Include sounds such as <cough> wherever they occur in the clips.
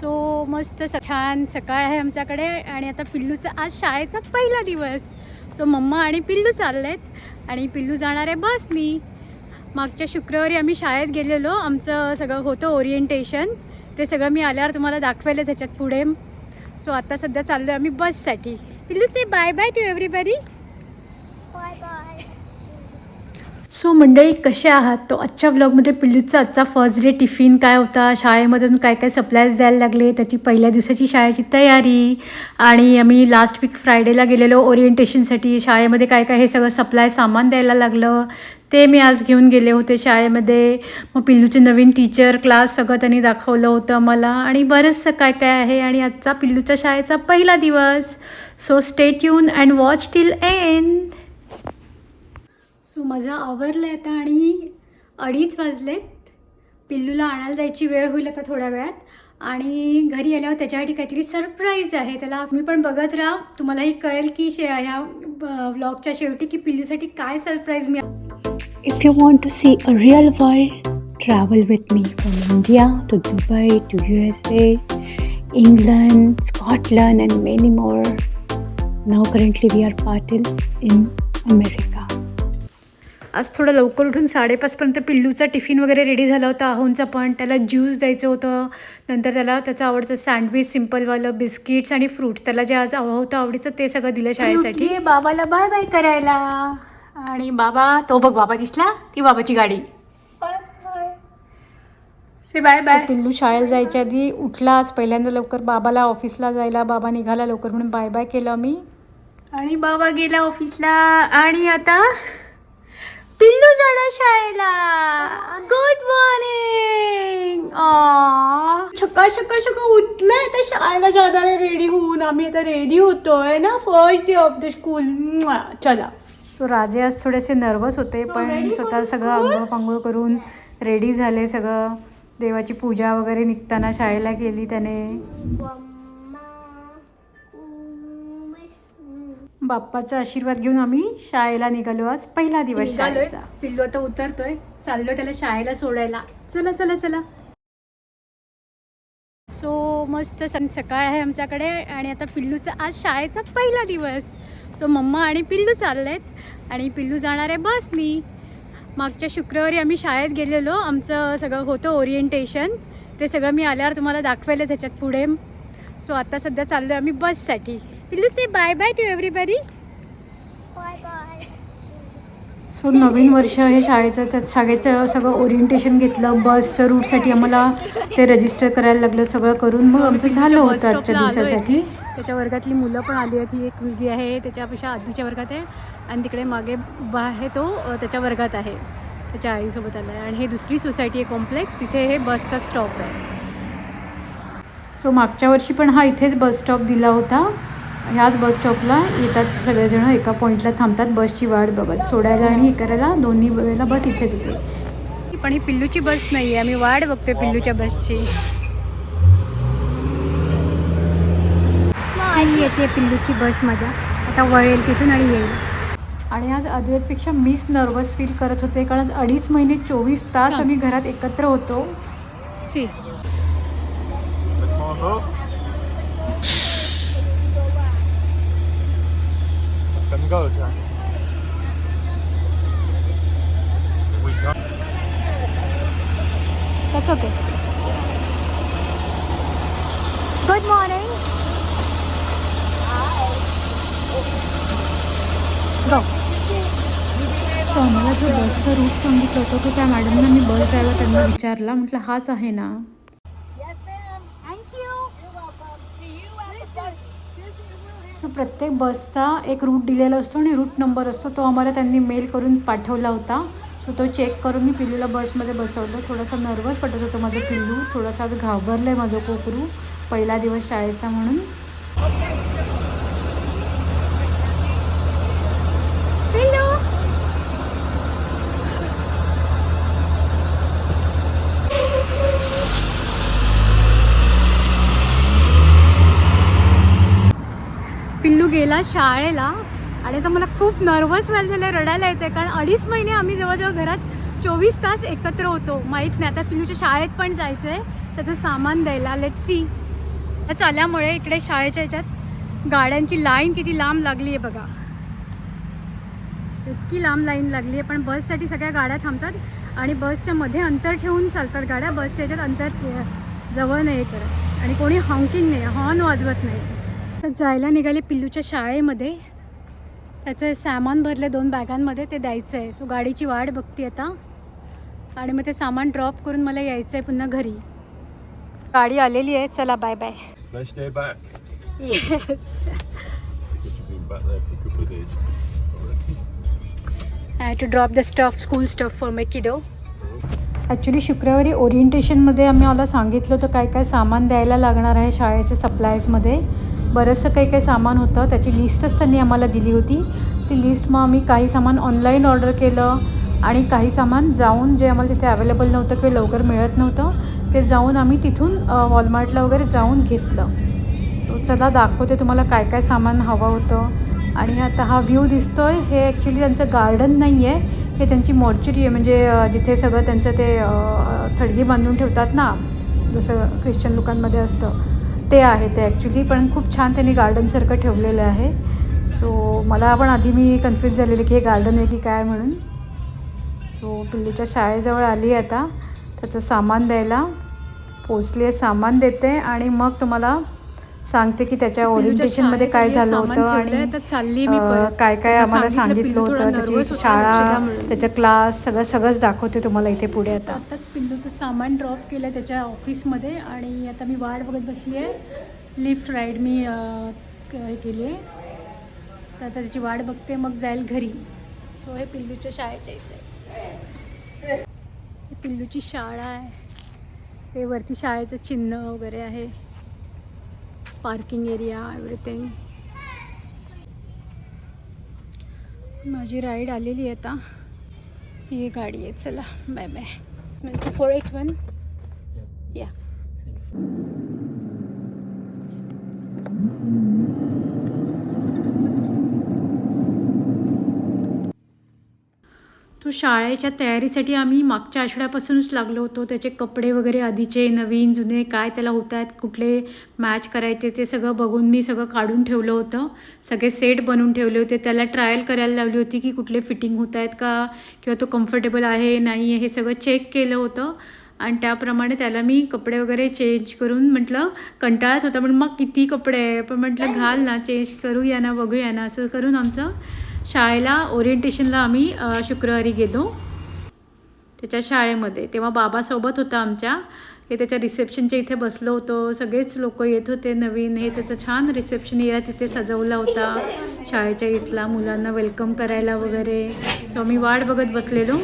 So मस्त स- छान सकाळ आहे आमच्याकडे आणि आता पिल्लूचा आज शाळेचा पहिला दिवस. सो मम्मा आणि पिल्लू चाललेत आणि पिल्लू जाणार आहे बसनी. मागच्या शुक्रवारी आम्ही शाळेत गेलेलो आमचं सगळं होतं ओरिएंटेशन ते सगळं मी आल्यावर तुम्हाला दाखवायला त्याच्यात पुढे. सो आता सध्या चाललो आम्ही बससाठी. पिल्लू say bye bye to everybody bye bye so मंडळी कसे आहात? तो आजच्या व्लॉगमध्ये पिल्लूचा आजचा फर्स्ट डे टिफिन काय होता? शाळेमधून काय काय सप्लायज द्यायला लागले? त्याची पहिल्या दिवसाची शाळेची तयारी आणि आम्ही लास्ट वीक फ्रायडेला गेलेलो ओरिएंटेशनसाठी शाळेमध्ये काय काय हे सगळं सप्लाय सामान द्यायला लागलं. ते मी आज घेऊन गेले होते शाळेमध्ये. मग पिल्लूचे नवीन टीचर क्लास सगळं त्यांनी दाखवलं होतं मला आणि बरंचसं काय काय आहे आणि आजचा पिल्लूच्या शाळेचा पहिला दिवस. So stay tuned and watch till end so माझं आवरलं आहे आता आणि अडीच वाजलेत. पिल्लूला आणायला जायची वेळ होईल आता थोड्या वेळात. आणि घरी आल्यावर त्याच्यासाठी काहीतरी सरप्राईज आहे. त्याला मी पण बघत राहा. तुम्हालाही कळेल की शे ह्या व्लॉगच्या शेवटी की पिल्लूसाठी काय surprise me if you want to see a real world travel with me from India to Dubai to U S A England Scotland and many more now currently we are parted in America आज थोडं लवकर उठून साडेपाचपर्यंत पिल्लूचा tiffin वगैरे ready झाला होता अहोंचा पण. त्याला juice द्यायचं होतं. नंतर त्याला त्याचं आवडतं सँडविच सिम्पलवालं बिस्किट्स आणि फ्रूट्स त्याला जे आज हवं होतं आवडीचं ते सगळं दिलं शाळेसाठी. बाबाला बाय बाय करायला. आणि बाबा तो बघ बाबा दिसला ती बाबाची गाडी. से बाय बाय पिल्लू शाळेला जायच्या आधी उठला. आज पहिल्यांदा लवकर बाबाला ऑफिसला जायला बाबा निघाला लवकर म्हणून बाय बाय केलं मी आणि बाबा गेला ऑफिसला आणि आता? पिल्लू जाणार शाळेला. गुड मॉर्निंग सकाळ सकाळ सकाळ उठलंय आता शाळेला जाणार. रेडी होऊन आम्ही आता रेडी होतोय ना. First day of the school चला. सो राजे आज थोडेसे नर्वस होते पण स्वतः सगळं आंघोळ पांघोळ करून रेडी झाले सगळं. देवाची पूजा वगैरे निघताना शाळेला गेली त्याने. बाप्पाचा आशीर्वाद घेऊन आम्ही शाळेला निघालो आज. पहिला दिवस शाळेचा. पिल्लू आता उतरतोय. चाललो त्याला शाळेला सोडायला. चला चला चला. सो मस्त सकाळ आहे आमच्याकडे आणि आता पिल्लूचा आज शाळेचा पहिला दिवस. सो मम्मा आणि पिल्लू चाललेत आणि पिल्लू जाणार आहे बसनी मागच्या शुक्रवारी आम्ही शाळेत गेलेलो. आमचं सगळं होतं ओरिएंटेशन ते सगळं मी आल्यावर तुम्हाला दाखवेलं त्याच्यात पुढे. सो आता सध्या चाललो आम्ही बससाठी पिल्लू say bye bye to everybody bye so नवीन वर्ष हे शाळेचं त्यात शाळेचं सगळं ओरिएंटेशन घेतलं बसचं रूटसाठी आम्हाला ते रजिस्टर करायला लागलं सगळं करून. मग आमचं झालं होतं आजच्या दिवसासाठी. त्याच्या वर्गातली मुलं पण आली आहेत. ही एक मुलगी आहे त्याच्यापेक्षा आधीच्या वर्गात आहे. आणि तिकडे मागे बा आहे तो त्याच्या वर्गात आहे. त्याच्या आईसोबत आला आहे आणि हे दुसरी सोसायटी आहे कॉम्प्लेक्स तिथे हे बसचा स्टॉप आहे. सो मागच्या वर्षी पण हा इथेच बस स्टॉप दिला होता. ह्याच बस स्टॉपला येतात सगळेजण एका पॉईंटला थांबतात बसची वाट बघत. सोडायला आणि हे करायला दोन्ही वेळेला बस इथेच येते. पण ही पिल्लूची बस नाही आहे आम्ही वाट बघतोय पिल्लूच्या बसची येते पिल्लूची बस माझ्या. आता वळेल तिथून आणि येईल. आणि आज अद्वैतपेक्षा मीच नर्वस फील करत होते कारण आज अडीच महिने चोवीस तास आम्ही घरात एकत्र होतो. See. Goes. go, We got That's okay. Good morning. Go. So आम्हाला जो बसचा रूट सांगितलं होतं तो त्या मॅडमना मी बस ड्रायव्हर त्यांना विचारला म्हटलं हाच आहे ना Yes, ma'am. Thank you. You're welcome. Do you have a bus? This is so प्रत्येक बसचा एक रूट दिलेला असतो आणि रूट नंबर असतो. तो आम्हाला त्यांनी मेल करून पाठवला होता. सो तो चेक करून मी पिल्लूला बसमध्ये बसवलं. थोडासा नर्वस पडत होतं माझं पिल्लू. थोडासा आज घाबरलं आहे माझं कोकरू. पहिला दिवस शाळेचा म्हणून पिल्लू पिल्लू गेला शाळेला. आणि आता मला खूप नर्वस व्हायला झालं रडायला येते कारण अडीच महिने आम्ही जवळजवळ घरात चोवीस तास एकत्र होतो. माहीत नाही आता पिलूच्या शाळेत पण जायचं आहे त्याचं सामान द्यायला. लेट सी चाल्यामुळे इकडे शाळेच्या ह्याच्यात गाड्यांची लाईन किती लांब लागली आहे बघा. इतकी लांब लाईन लागली आहे पण बससाठी सगळ्या गाड्या थांबतात. आणि बसच्या मध्ये अंतर ठेवून चालतात गाड्या. बसच्या ह्याच्यात अंतर जवळ नाही करत आणि कोणी हॉंकिंग नाही हॉर्न वाजवत नाही. तर जायला निघाले पिल्लूच्या शाळेमध्ये. त्याचं सामान भरलं दोन बॅगांमध्ये ते द्यायचं आहे सो गाडीची वाट बघते आता. आणि मग ते सामान ड्रॉप करून मला यायचं आहे पुन्हा घरी. गाडी आलेली आहे. चला bye bye. I to drop the stuff school stuff for my kiddo actually शुक्रवारी ओरिएंटेशनमध्ये आम्ही मला सांगितलं होतं काय काय सामान द्यायला लागणार आहे शाळेच्या सप्लायजमध्ये बरंचसं काही काही सामान होतं. त्याची लिस्टच त्यांनी आम्हाला दिली होती. ती लिस्ट मग आम्ही काही सामान ऑनलाईन ऑर्डर केलं आणि काही सामान जाऊन जे आम्हाला तिथे अवेलेबल नव्हतं किंवा लवकर मिळत नव्हतं ते जाऊन आम्ही तिथून वॉलमार्टला वगैरे जाऊन घेतलं. सो चला दाखवते तुम्हाला काय काय सामान हवं होतं. आणि आता हा व्ह्यू आहे हे ॲक्च्युली त्यांचं गार्डन नाही आहे हे त्यांची मॉर्चरी आहे. म्हणजे जिथे सगळं त्यांचं ते थडगी बांधून ठेवतात ना जसं ख्रिश्चन लोकांमध्ये असतं. ते आहे ते ॲक्च्युली पण खूप छान त्यांनी गार्डनसारखं ठेवलेलं आहे. सो मला पण आधी मी कन्फ्यूज झालेली की हे गार्डन आहे की काय म्हणून. सो पिल्लूच्या शाळेजवळ आली आहे आता. त्याचं सामान द्यायला. पोचली आहे सामान देते आणि मग तुम्हाला सांगते की त्याच्या ओरिएंटेशनमध्ये काय झालं होतं आणि काय काय आम्हाला सांगितलं होतं त्याची शाळा त्याचा क्लास सगळं सगळंच दाखवते तुम्हाला इथे पुढे आता. आताच पिल्लूचं सामान ड्रॉप केलं त्याच्या ऑफिसमध्ये आणि आता मी वाट बघत बसली आहे लिफ्ट राईड मी हे केली आहे तर आता त्याची वाट बघते मग जाईल घरी. सो हे पिल्लूच्या शाळेच्या इथे पिल्लूची शाळा आहे. ते वरती शाळेचं चिन्ह वगैरे आहे. पार्किंग एरिया एव्हरीथिंग माझी राईड आलेली आहे आता. ही गाडी आहे चला बाय बाय म्हणजे फोर एट वन या तो शाळेच्या तयारीसाठी आम्ही मागच्या आठवड्यापासूनच लागलो होतो. त्याचे कपडे वगैरे आधीचे नवीन जुने काय त्याला होत आहेत कुठले मॅच करायचे ते सगळं बघून मी सगळं काढून ठेवलं होतं. सगळे सेट बनवून ठेवले होते. त्याला ट्रायल करायला लावली होती की कुठले फिटिंग होत आहेत का किंवा तो कम्फर्टेबल आहे नाही आहे हे सगळं चेक केलं होतं. आणि त्याप्रमाणे त्याला मी कपडे वगैरे चेंज करून म्हटलं कंटाळत होता पण मग किती कपडे? आहे पण म्हटलं घाल ना चेंज करूया ना बघूया ना असं करून आमचं शाळेला ओरिएंटेशनला आम्ही शुक्रवारी गेलो. त्याच्या शाळेमध्ये. तेव्हा बाबासोबत होता आमच्या. हे त्याच्या रिसेप्शनच्या इथे बसलो होतो. सगळेच लोक येत होते नवीन. हे त्याचं छान रिसेप्शन एरिया तिथे सजवला होता. शाळेच्या इथला मुलांना वेलकम करायला वगैरे. सो आम्ही वाट बघत बसलेलो.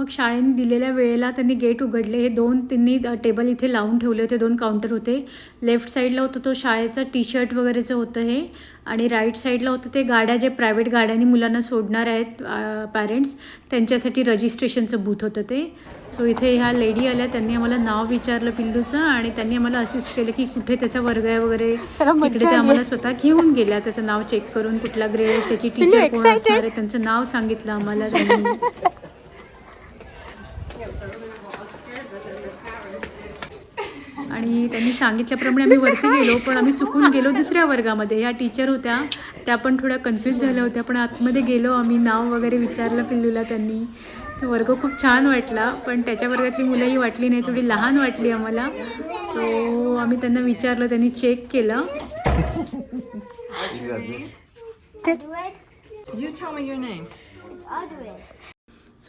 मग शाळेने दिलेल्या वेळेला त्यांनी गेट उघडले. हे दोन त्यांनी टेबल इथे लावून ठेवले होते. दोन काउंटर होते. लेफ्ट साईडला होतं तो शाळेचं टी शर्ट वगैरेचं होतं हे. आणि राईट साईडला होतं ते गाड्या जे प्रायव्हेट गाड्यांनी मुलांना सोडणार आहेत पॅरेंट्स त्यांच्यासाठी रजिस्ट्रेशनचं बूथ होतं ते. सो इथे ह्या लेडी आल्या. त्यांनी आम्हाला नाव विचारलं पिल्लूचं आणि त्यांनी आम्हाला असिस्ट केलं की कुठे त्याचा वर्ग आहे वगैरे तिकडे ते आम्हाला स्वतः घेऊन गेल्या. त्याचं नाव चेक करून कुठला ग्रेड त्याची <laughs> टीचर कोण असणार आहे त्यांचं नाव सांगितलं आम्हाला त्यांनी. <laughs> आणि त्यांनी सांगितल्याप्रमाणे आम्ही वरती <laughs> गेलो पण आम्ही चुकून गेलो दुसऱ्या वर्गामध्ये. ह्या टीचर होत्या त्या पण थोड्या कन्फ्यूज झाल्या होत्या पण आतमध्ये गेलो आम्ही नाव वगैरे विचारलं पिल्लूला त्यांनी. तो वर्ग खूप छान वाटला पण त्याच्या वर्गातली मुलंही वाटली नाही थोडी लहान वाटली आम्हाला. सो आम्ही त्यांना विचारलं त्यांनी चेक केलं. You tell me your name.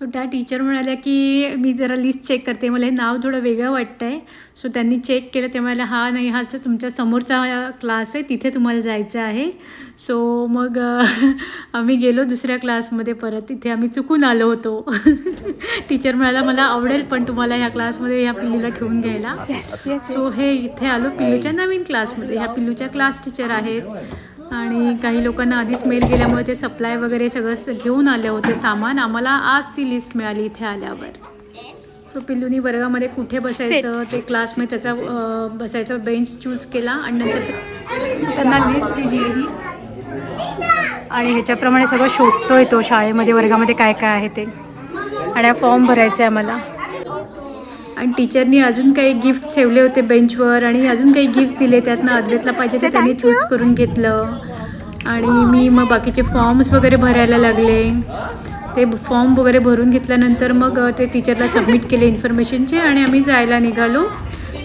So त्या टीचर म्हणाल्या की मी जरा लिस्ट चेक करते. मला हे नाव थोडं वेगळं वाटतं आहे सो त्यांनी चेक केलं. ते म्हणाले हा नाही हाच तुमच्या समोरचा क्लास आहे तिथे तुम्हाला जायचं आहे. सो मग <laughs> आम्ही गेलो दुसऱ्या क्लासमध्ये परत. तिथे आम्ही चुकून आलो होतो. <laughs> टीचर म्हणाला मला आवडेल पण तुम्हाला ह्या क्लासमध्ये ह्या पिल्लूला ठेवून घ्यायला. सो हे इथे आलो पिल्लूच्या नवीन क्लासमध्ये ह्या पिल्लूच्या क्लास टीचर आहेत. आणि काही लोकांना आधीच मेल गेल्यामुळे ते सप्लाय वगैरे सगळं घेऊन आले होते सामान. आम्हाला आज ती लिस्ट मिळाली इथे आल्यावर. सो पिल्लूनी वर्गामध्ये कुठे बसायचं? ते क्लासमध्ये त्याचा बसायचा. बेंच चूज केला आणि नंतर त्यांना लिस्ट दिली ही आणि ह्याच्याप्रमाणे सगळं शोधतोय तो शाळेमध्ये वर्गामध्ये काय काय आहे ते. आणि हा फॉर्म भरायचा आहे आम्हाला. आणि टीचरनी अजून काही गिफ्ट ठेवले होते बेंचवर आणि अजून काही गिफ्ट दिले त्यातनं अद्वैतला पाहिजे ते त्यांनी चूज करून घेतलं. आणि मी मग बाकीचे फॉर्म्स वगैरे भरायला लागले. ते फॉर्म वगैरे भरून घेतल्यानंतर मग ते टीचरला सबमिट केले इन्फॉर्मेशनचे आणि आम्ही जायला निघालो.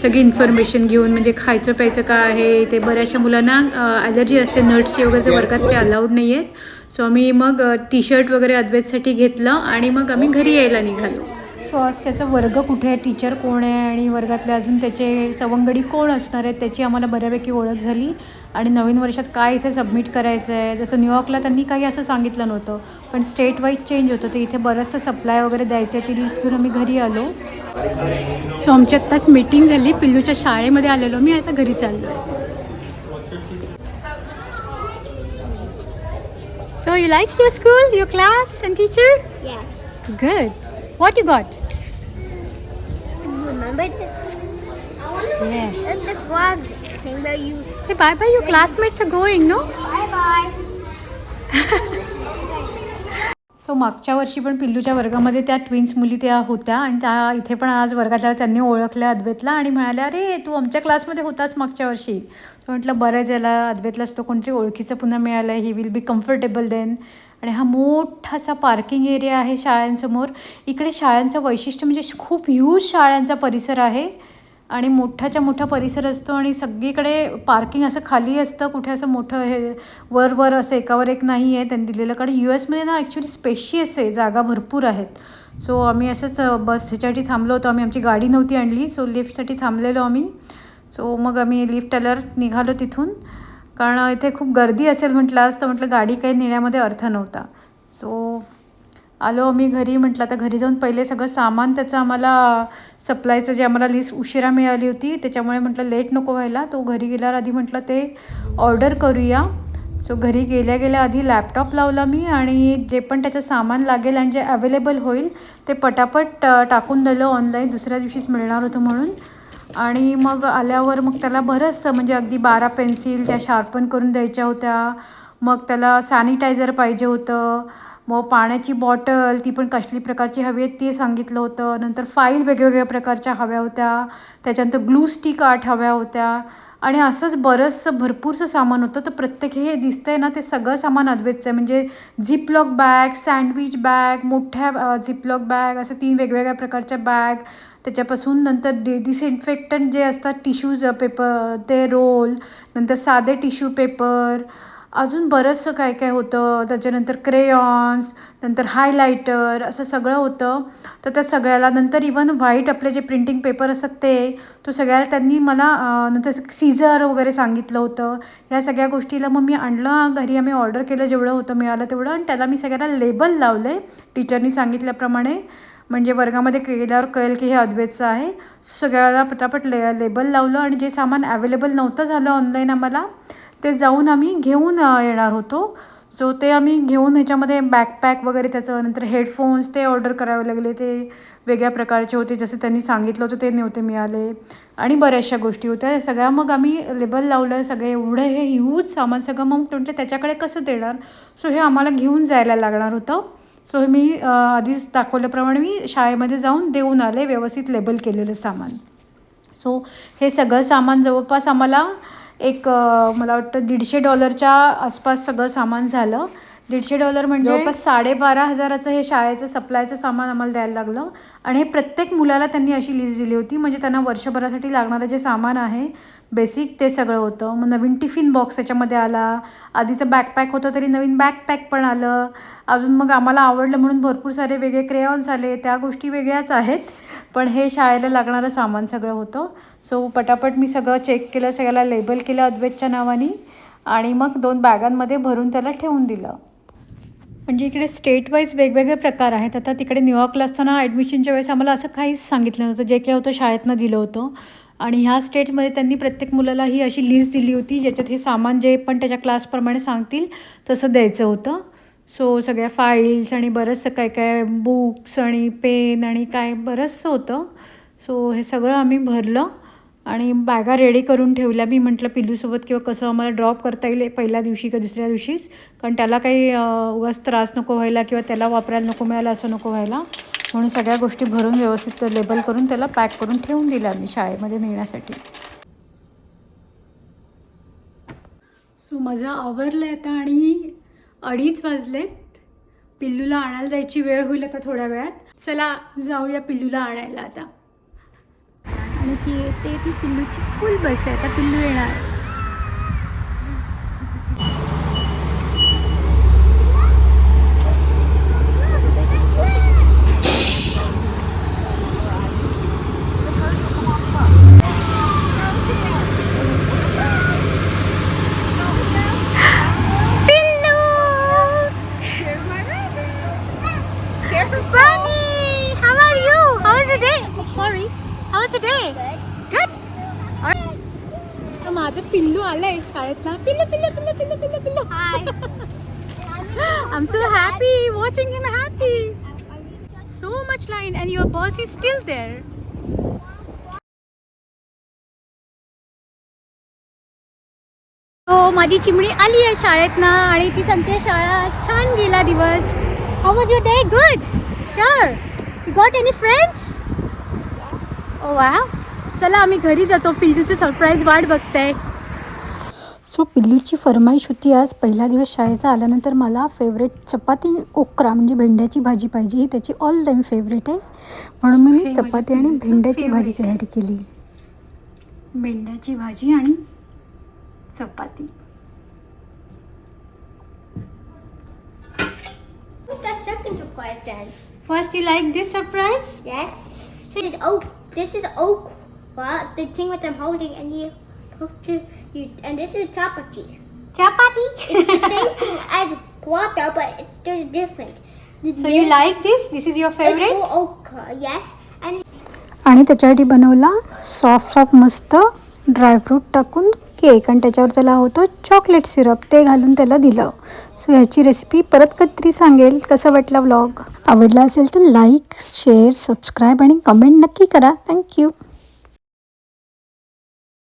सगळी इन्फॉर्मेशन घेऊन म्हणजे खायचं प्यायचं काय आहे ते बऱ्याचशा मुलांना ॲलर्जी असते नट्सची वगैरे ते वर्गात ते अलाउड नाही आहेत सो आम्ही मग टी शर्ट वगैरे अद्वैतसाठी घेतलं आणि मग आम्ही घरी यायला निघालो. सो आज त्याचा वर्ग कुठे आहे? टीचर कोण आहे? आणि वर्गातले अजून त्याचे सवंगडी कोण असणार आहेत? त्याची आम्हाला बऱ्यापैकी ओळख झाली. आणि नवीन वर्षात काय इथे सबमिट करायचं आहे जसं न्यूयॉर्कला त्यांनी काही असं सांगितलं नव्हतं. पण स्टेट वाईज चेंज होतं. तर इथे बरंचसं सप्लाय वगैरे द्यायचं आहे ती लिस्ट घेऊन आम्ही घरी आलो. सो आमची आत्ताच मीटिंग झाली. पिल्लूच्या शाळेमध्ये आलेलो. मी आता घरी चाललो आहे so you like your school your class and teacher Yes. Good What you got? Remember that? I wonder Yeah. if that's why I'm you. Say bye bye, your classmates are going, no? Bye bye. <laughs> So मागच्या वर्षी पण पिल्लूच्या वर्गामध्ये त्या twins मुली त्या होत्या आणि त्या इथे पण आज वर्गातल्या त्यांनी ओळखल्या अद्वैतला आणि म्हणाल्या अरे तू आमच्या क्लासमध्ये होताच मागच्या वर्षी. तो म्हटलं बरं याला अद्वैतलाच तो कोणतरी ओळखीचं पुन्हा मिळालं आहे he will be comfortable then आणि हा मोठासा पार्किंग एरिया आहे शाळांसमोर. इकडे शाळांचं वैशिष्ट्य म्हणजे खूप ह्यूज शाळांचा परिसर आहे. आणि मोठाच्या मोठा परिसर असतो आणि सगळीकडे पार्किंग असं खाली असतं कुठे असं मोठं हे वर वर असं एकावर एक नाही आहे त्यांनी दिलेलं. कारण यू एसमध्ये ना ॲक्च्युली स्पेशियस आहे जागा भरपूर आहेत. सो आम्ही असंच बस ह्याच्यासाठी थांबलो होतो. आम्ही आमची गाडी नव्हती आणली. सो लिफ्टसाठी थांबलेलो आम्ही. सो मग आम्ही लिफ्ट आल्यावर निघालो तिथून. कारण इथे खूप गर्दी असेल म्हटलं आज तर म्हटलं गाडी काही नेण्यामध्ये अर्थ नव्हता. सो आलो आम्ही घरी म्हटलं आता घरी जाऊन पहिले सगळं सामान त्याचं आम्हाला सप्लायचं जे आम्हाला लिस्ट उशिरा मिळाली होती त्याच्यामुळे म्हटलं लेट नको व्हायला. तो घरी गेल्यावर आधी म्हटलं ते ऑर्डर करूया. सो घरी गेल्या गेल्या आधी लॅपटॉप लावला मी आणि जे पण त्याचं सामान लागेल आणि जे अवेलेबल होईल ते पटापट टाकून दिलं ऑनलाईन दुसऱ्या दिवशीच मिळणार होतं म्हणून. आणि मग आल्यावर मग त्याला बरंचसं म्हणजे अगदी बारा पेन्सिल त्या शार्पन करून द्यायच्या होत्या. मग त्याला सॅनिटायझर पाहिजे होतं. मग पाण्याची बॉटल ती पण कसली प्रकारची हवी आहे ते सांगितलं होतं. नंतर फाईल वेगवेगळ्या प्रकारच्या हव्या होत्या. त्याच्यानंतर ग्लू स्टिक आर्ट हव्या होत्या. आणि असंच बरंचसं भरपूरसं सामान होतं. तर प्रत्येक हे दिसतं आहे ना ते सगळं सामान अद्वैतचं आहे. म्हणजे झिपलॉक बॅग सँडविच बॅग मोठ्या झिपलॉक बॅग असं तीन वेगवेगळ्या प्रकारच्या बॅग त्याच्यापासून नंतर डि डिसइन्फेक्टंट जे असतात टिश्यूज पेपर ते रोल नंतर साधे टिश्यू पेपर अजून बरंचसं काय काय होतं. त्याच्यानंतर क्रेयॉन्स नंतर हायलायटर असं सगळं होतं. तर त्या सगळ्याला नंतर इवन व्हाईट आपले जे प्रिंटिंग पेपर असतात ते तो सगळ्याला त्यांनी मला नंतर सीझर वगैरे सांगितलं होतं. ह्या सगळ्या गोष्टीला मग मी आणलं. घरी आम्ही ऑर्डर केलं जेवढं होतं मिळालं तेवढं. आणि त्याला मी सगळ्याला लेबल लावले टीचरनी सांगितल्याप्रमाणे. म्हणजे वर्गामध्ये गेल्यावर कळेल की हे अद्वैतचं आहे. सगळ्याला पटापट ले लेबल लावलं. आणि जे सामान अवेलेबल नव्हतं झालं ऑनलाईन आम्हाला ते जाऊन आम्ही घेऊन येणार होतो. सो ते आम्ही घेऊन ह्याच्यामध्ये बॅकपॅक वगैरे त्याचं नंतर हेडफोन्स ते ऑर्डर करावे लागले. ते वेगळ्या प्रकारचे होते जसं त्यांनी सांगितलं होतं ते नव्हते मिळाले. आणि बऱ्याचशा गोष्टी होत्या. सगळ्या मग आम्ही लेबल लावलं सगळे एवढं हे ह्यूज सामान सगळं. मग म्हटलं त्याच्याकडे कसं देणार? सो हे आम्हाला घेऊन जायला लागणार होतं. सो हे मी आधीच दाखवल्याप्रमाणे मी शाळेमध्ये जाऊन देऊन आले व्यवस्थित लेबल केलेलं सामान. सो हे सगळं सामान जवळपास आम्हाला एक मला वाटतं दीडशे डॉलरच्या आसपास सगळं सामान झालं. दीडशे डॉलर म्हणजे जवळपास साडेबारा हजाराचं हे शाळेचं सप्लायचं सामान आम्हाला द्यायला लागलं. आणि हे प्रत्येक मुलाला त्यांनी अशी लिस्ट दिली होती. म्हणजे त्यांना वर्षभरासाठी लागणारं जे सामान आहे बेसिक ते सगळं होतं. मग नवीन टिफिन बॉक्स त्याच्यामध्ये आला. आधीचं बॅकपॅक होतं तरी नवीन बॅकपॅक पण आलं. अजून मग आम्हाला आवडलं म्हणून भरपूर सारे वेगळे क्रेयॉन्स आले. त्या गोष्टी वेगळ्याच आहेत. पण हे शाळेला लागणारं सामान सगळं होतं. सो पटापट मी सगळं चेक केलं सगळ्याला लेबल केलं अद्वैतच्या नावाने आणि मग दोन बॅगांमध्ये भरून त्याला ठेवून दिलं. म्हणजे इकडे स्टेट वाईज वेगवेगळे प्रकार आहेत. आता तिकडे न्यूयॉर्कला असताना ॲडमिशनच्या वेळेस आम्हाला असं काहीच सांगितलं नव्हतं. जे काही होतं शाळेतनं दिलं होतं. आणि ह्या स्टेटमध्ये त्यांनी प्रत्येक मुलाला ही अशी लिस्ट दिली होती ज्याच्यात हे सामान जे पण त्याच्या क्लासप्रमाणे सांगतील तसं द्यायचं होतं. सो सगळ्या फाईल्स आणि बरंचसं काय काय बुक्स आणि पेन आणि काय बरंचसं होतं. सो हे सगळं आम्ही भरलं आणि बॅगा रेडी करून ठेवल्या. मी म्हटलं पिल्लूसोबत किंवा कसं आम्हाला ड्रॉप करता येईल पहिल्या दिवशी का दुसऱ्या दिवशीच? कारण त्याला काही उगाच त्रास नको व्हायला किंवा त्याला वापरायला नको मिळायला असं नको व्हायला. म्हणून सगळ्या गोष्टी भरून व्यवस्थित लेबल करून त्याला पॅक करून ठेवून दिल्या मी शाळेमध्ये नेण्यासाठी. सो माझं आवरलं आहे आता आणि अडीच वाजलेत पिल्लूला आणायला जायची वेळ होईल आता थोड्या वेळात. चला जाऊया पिल्लूला आणायला आता. आणि ती येते ती पिल्लूची स्कूल बस आहे. आता पिल्लू येणार. Bunny, how are you? How was the day? Oh, sorry. How was the day? Good. So माझं पिल्लू आलंय शाळेत ना पिल्लू पिल्लू पिल्लू पिल्लू पिल्लू पिल्लू Hi. I'm so happy watching him happy. So much line and your boss is still there. हो माझी चिमणी आली आहे शाळेत ना आणि ती सांगते शाळा छान गेला दिवस how was your day good sure you got any friends oh वा चला आम्ही घरी जातो. पिल्लूचं सरप्राईज वाट बघताय सो पिल्लूची फरमाईश होती आज. पहिला दिवस शाळेचा आल्यानंतर मला फेवरेट चपाती ओकरा म्हणजे भेंड्याची भाजी पाहिजे. ही त्याची ऑल टाईम फेवरेट आहे. म्हणून मी चपाती आणि पिल्लूचं भेंड्याची भाजी. तयारी केली. मेंढ्याची भाजी आणि चपाती. The second question? First you like this surprise Yes. This is oak. This is oak. Well, the thing what I'm holding, and you to you, and this is chapati. Chapati It's the same thing as guava, but it's just different. So you like this this is your It's favourite for oak. Yes, and आणि त्याच्यासाठी बनवला soft soft मस्त dry fruit टाकून cake आणि त्याच्यावर त्याला होतं chocolate syrup ते घालून त्याला दिलं सो ह्याची रेसिपी परत कधीतरी सांगेल. कसं वाटला व्लॉग आवडला असेल तर लाईक शेअर सबस्क्राईब आणि कमेंट नक्की करा. Thank you